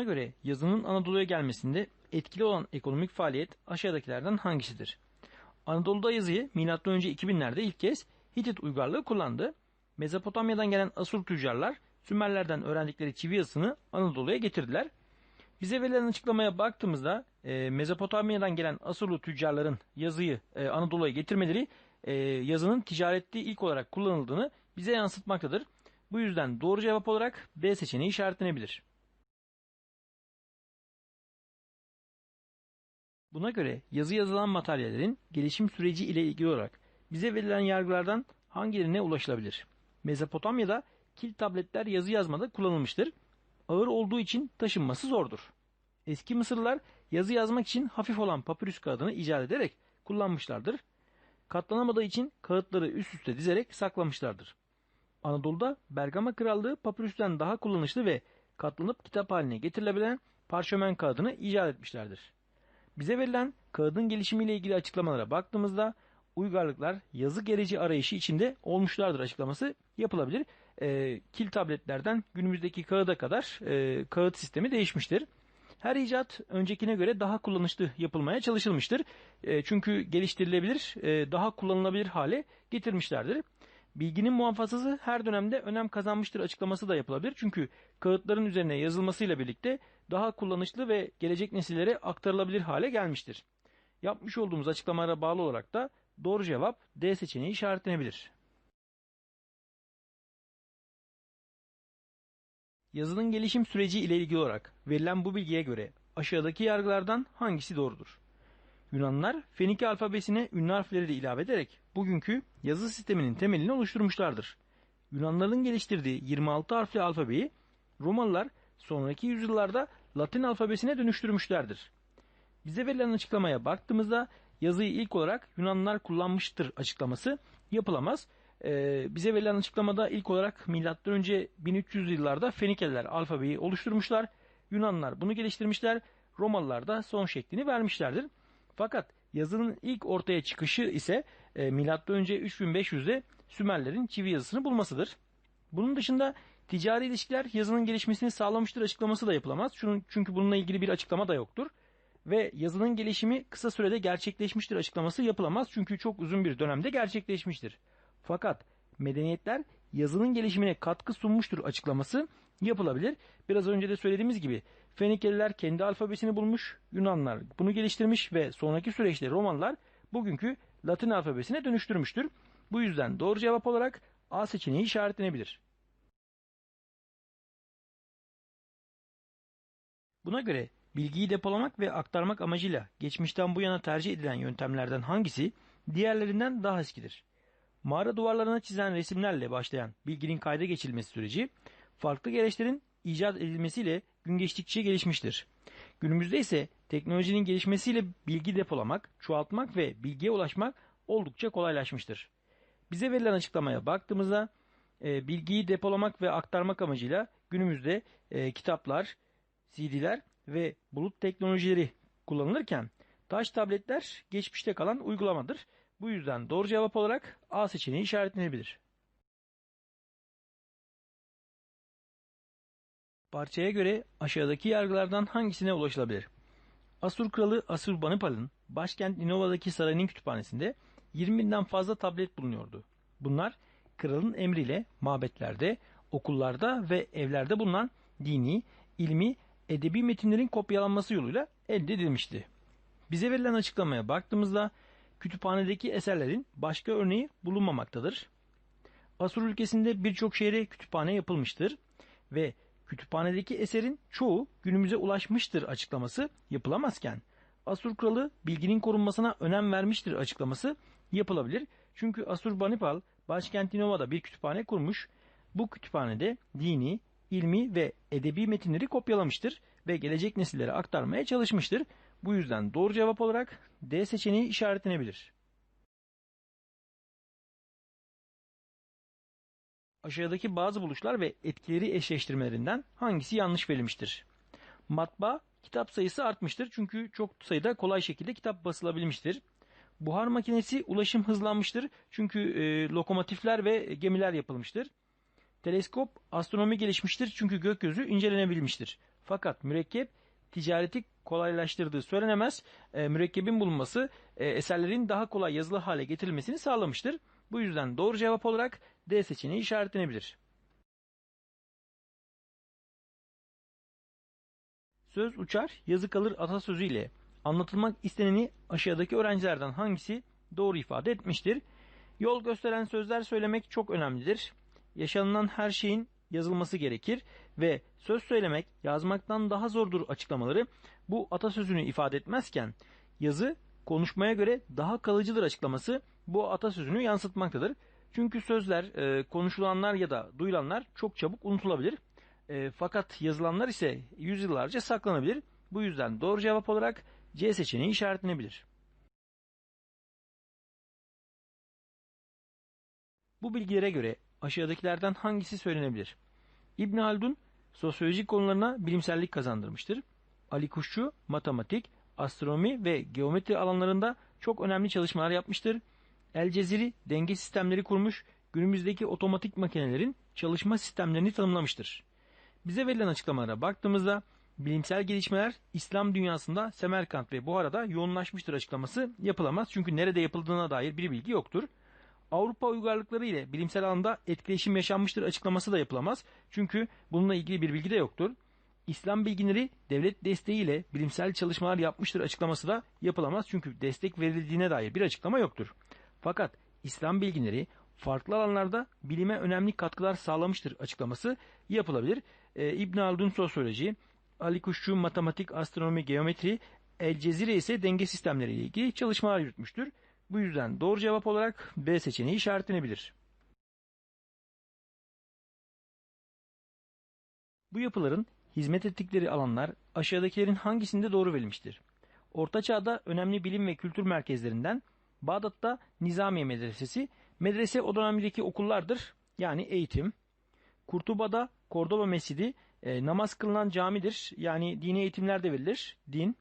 Buna göre yazının Anadolu'ya gelmesinde etkili olan ekonomik faaliyet aşağıdakilerden hangisidir? Anadolu'da yazıyı M.Ö. 2000'lerde ilk kez Hitit uygarlığı kullandı. Mezopotamya'dan gelen Asur tüccarlar Sümerlerden öğrendikleri çivi yazısını Anadolu'ya getirdiler. Bize verilen açıklamaya baktığımızda e, Mezopotamya'dan gelen Asurlu tüccarların yazıyı e, Anadolu'ya getirmeleri e, yazının ticarette ilk olarak kullanıldığını bize yansıtmaktadır. Bu yüzden doğru cevap olarak B seçeneği işaretlenebilir. Buna göre yazı yazılan materyallerin gelişim süreci ile ilgili olarak bize verilen yargılardan hangilerine ulaşılabilir? Mezopotamya'da kil tabletler yazı yazmada kullanılmıştır. Ağır olduğu için taşınması zordur. Eski Mısırlılar yazı yazmak için hafif olan papyrus kağıdını icat ederek kullanmışlardır. Katlanamadığı için kağıtları üst üste dizerek saklamışlardır. Anadolu'da Bergama Krallığı papyrüsten daha kullanışlı ve katlanıp kitap haline getirilebilen parşömen kağıdını icat etmişlerdir. Bize verilen kağıdın gelişimiyle ilgili açıklamalara baktığımızda uygarlıklar yazı gereci arayışı içinde olmuşlardır açıklaması yapılabilir. E, kil tabletlerden günümüzdeki kağıda kadar e, kağıt sistemi değişmiştir. Her icat öncekine göre daha kullanışlı yapılmaya çalışılmıştır. E, çünkü geliştirilebilir, e, daha kullanılabilir hale getirmişlerdir. Bilginin muhafazası her dönemde önem kazanmıştır açıklaması da yapılabilir. Çünkü kağıtların üzerine yazılmasıyla birlikte daha kullanışlı ve gelecek nesillere aktarılabilir hale gelmiştir. Yapmış olduğumuz açıklamalara bağlı olarak da doğru cevap D seçeneği işaretlenebilir. Yazının gelişim süreci ile ilgili olarak verilen bu bilgiye göre aşağıdaki yargılardan hangisi doğrudur? Yunanlılar Fenike alfabesine ünlü harfleri de ilave ederek bugünkü yazı sisteminin temelini oluşturmuşlardır. Yunanlıların geliştirdiği 26 harfli alfabeyi Romalılar sonraki yüzyıllarda Latin alfabesine dönüştürmüşlerdir. Bize verilen açıklamaya baktığımızda yazıyı ilk olarak Yunanlılar kullanmıştır açıklaması yapılamaz. Ee, bize verilen açıklamada ilk olarak M.Ö. 1300 yıllarda Fenikeliler alfabeyi oluşturmuşlar. Yunanlılar bunu geliştirmişler. Romalılar da son şeklini vermişlerdir. Fakat yazının ilk ortaya çıkışı ise e, M.Ö. 3500'de Sümerlerin çivi yazısını bulmasıdır. Bunun dışında ticari ilişkiler yazının gelişmesini sağlamıştır açıklaması da yapılamaz. Çünkü bununla ilgili bir açıklama da yoktur. Ve yazının gelişimi kısa sürede gerçekleşmiştir açıklaması yapılamaz. Çünkü çok uzun bir dönemde gerçekleşmiştir. Fakat medeniyetler yazının gelişimine katkı sunmuştur açıklaması yapılabilir. Biraz önce de söylediğimiz gibi Fenikeliler kendi alfabesini bulmuş, Yunanlar bunu geliştirmiş ve sonraki süreçte Romanlar bugünkü Latin alfabesine dönüştürmüştür. Bu yüzden doğru cevap olarak A seçeneği işaretlenebilir. Buna göre bilgiyi depolamak ve aktarmak amacıyla geçmişten bu yana tercih edilen yöntemlerden hangisi diğerlerinden daha eskidir? Mağara duvarlarına çizen resimlerle başlayan bilginin kayda geçilmesi süreci farklı gereçlerin icat edilmesiyle gün geçtikçe gelişmiştir. Günümüzde ise teknolojinin gelişmesiyle bilgi depolamak, çoğaltmak ve bilgiye ulaşmak oldukça kolaylaşmıştır. Bize verilen açıklamaya baktığımızda e, bilgiyi depolamak ve aktarmak amacıyla günümüzde e, kitaplar, CD'ler ve bulut teknolojileri kullanılırken taş tabletler geçmişte kalan uygulamadır. Bu yüzden doğru cevap olarak A seçeneği işaretlenebilir. Parçaya göre aşağıdaki yargılardan hangisine ulaşılabilir? Asur kralı Asurbanipal'ın başkent Ninova'daki sarayının kütüphanesinde 20 binden fazla tablet bulunuyordu. Bunlar kralın emriyle mabetlerde, okullarda ve evlerde bulunan dini, ilmi, edebi metinlerin kopyalanması yoluyla elde edilmişti. Bize verilen açıklamaya baktığımızda kütüphanedeki eserlerin başka örneği bulunmamaktadır. Asur ülkesinde birçok şehre kütüphane yapılmıştır ve kütüphanedeki eserin çoğu günümüze ulaşmıştır açıklaması yapılamazken Asur kralı bilginin korunmasına önem vermiştir açıklaması yapılabilir. Çünkü Asur-Banipal başkent Ninova'da bir kütüphane kurmuş. Bu kütüphanede dini, ilmi ve edebi metinleri kopyalamıştır ve gelecek nesillere aktarmaya çalışmıştır. Bu yüzden doğru cevap olarak D seçeneği işaretlenebilir. Aşağıdaki bazı buluşlar ve etkileri eşleştirmelerinden hangisi yanlış verilmiştir? Matbaa kitap sayısı artmıştır çünkü çok sayıda kolay şekilde kitap basılabilmiştir. Buhar makinesi ulaşım hızlanmıştır çünkü e, lokomotifler ve gemiler yapılmıştır. Teleskop astronomi gelişmiştir çünkü gökyüzü incelenebilmiştir. Fakat mürekkep ticareti kolaylaştırdığı söylenemez. E, mürekkebin bulunması e, eserlerin daha kolay yazılı hale getirilmesini sağlamıştır. Bu yüzden doğru cevap olarak D seçeneği işaretlenebilir. Söz uçar, yazı kalır atasözü ile anlatılmak isteneni aşağıdaki öğrencilerden hangisi doğru ifade etmiştir? Yol gösteren sözler söylemek çok önemlidir. Yaşanılan her şeyin yazılması gerekir ve söz söylemek yazmaktan daha zordur açıklamaları bu atasözünü ifade etmezken yazı konuşmaya göre daha kalıcıdır açıklaması bu atasözünü yansıtmaktadır. Çünkü sözler, e, konuşulanlar ya da duyulanlar çok çabuk unutulabilir. E, fakat yazılanlar ise yüzyıllarca saklanabilir. Bu yüzden doğru cevap olarak C seçeneği işaretlenebilir. Bu bilgilere göre aşağıdakilerden hangisi söylenebilir? İbn Haldun sosyolojik konularına bilimsellik kazandırmıştır. Ali Kuşçu matematik, astronomi ve geometri alanlarında çok önemli çalışmalar yapmıştır. El Ceziri denge sistemleri kurmuş, günümüzdeki otomatik makinelerin çalışma sistemlerini tanımlamıştır. Bize verilen açıklamalara baktığımızda bilimsel gelişmeler İslam dünyasında Semerkant ve Buhara'da yoğunlaşmıştır açıklaması yapılamaz. Çünkü nerede yapıldığına dair bir bilgi yoktur. Avrupa uygarlıkları ile bilimsel alanda etkileşim yaşanmıştır açıklaması da yapılamaz. Çünkü bununla ilgili bir bilgi de yoktur. İslam bilginleri devlet desteğiyle bilimsel çalışmalar yapmıştır açıklaması da yapılamaz. Çünkü destek verildiğine dair bir açıklama yoktur. Fakat İslam bilginleri farklı alanlarda bilime önemli katkılar sağlamıştır açıklaması yapılabilir. Ee, İbn Haldun sosyoloji, Ali Kuşçu matematik, astronomi, geometri, El Cezire ise denge sistemleri ile ilgili çalışmalar yürütmüştür. Bu yüzden doğru cevap olarak B seçeneği işaretlenebilir. Bu yapıların hizmet ettikleri alanlar aşağıdakilerin hangisinde doğru verilmiştir? Orta Çağ'da önemli bilim ve kültür merkezlerinden Bağdat'ta Nizamiye Medresesi, medrese o dönemdeki okullardır yani eğitim. Kurtuba'da Kordoba Mescidi, e, namaz kılınan camidir yani dini eğitimler de verilir, din.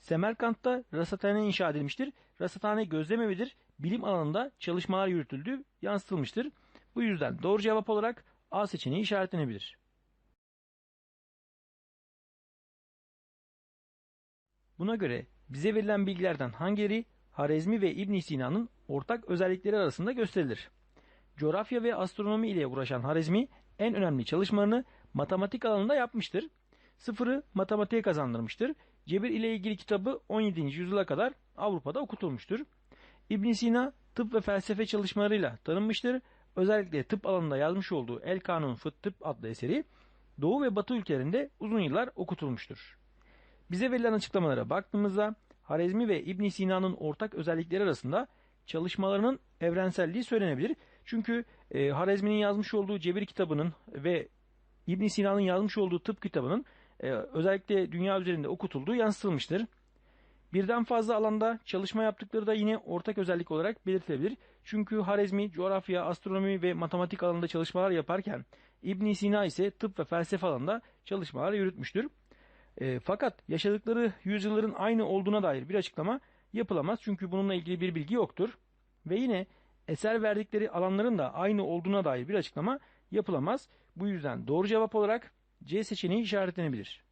Semerkant'ta rasathane inşa edilmiştir. Rasathane gözlemevidir. Bilim alanında çalışmalar yürütüldüğü yansıtılmıştır. Bu yüzden doğru cevap olarak A seçeneği işaretlenebilir. Buna göre bize verilen bilgilerden hangileri Harezmi ve İbn Sina'nın ortak özellikleri arasında gösterilir? Coğrafya ve astronomi ile uğraşan Harezmi en önemli çalışmalarını matematik alanında yapmıştır. Sıfırı matematiğe kazandırmıştır. Cebir ile ilgili kitabı 17. yüzyıla kadar Avrupa'da okutulmuştur. İbn Sina tıp ve felsefe çalışmalarıyla tanınmıştır. Özellikle tıp alanında yazmış olduğu El Kanun Fıt Tıp adlı eseri Doğu ve Batı ülkelerinde uzun yıllar okutulmuştur. Bize verilen açıklamalara baktığımızda Harezmi ve İbn Sina'nın ortak özellikleri arasında çalışmalarının evrenselliği söylenebilir. Çünkü e, Harezmi'nin yazmış olduğu Cebir kitabının ve İbn Sina'nın yazmış olduğu tıp kitabının e, özellikle dünya üzerinde okutulduğu yansıtılmıştır. Birden fazla alanda çalışma yaptıkları da yine ortak özellik olarak belirtilebilir. Çünkü Harezmi, coğrafya, astronomi ve matematik alanında çalışmalar yaparken İbn Sina ise tıp ve felsefe alanında çalışmalar yürütmüştür. E, fakat yaşadıkları yüzyılların aynı olduğuna dair bir açıklama yapılamaz. Çünkü bununla ilgili bir bilgi yoktur. Ve yine eser verdikleri alanların da aynı olduğuna dair bir açıklama yapılamaz. Bu yüzden doğru cevap olarak C seçeneği işaretlenebilir.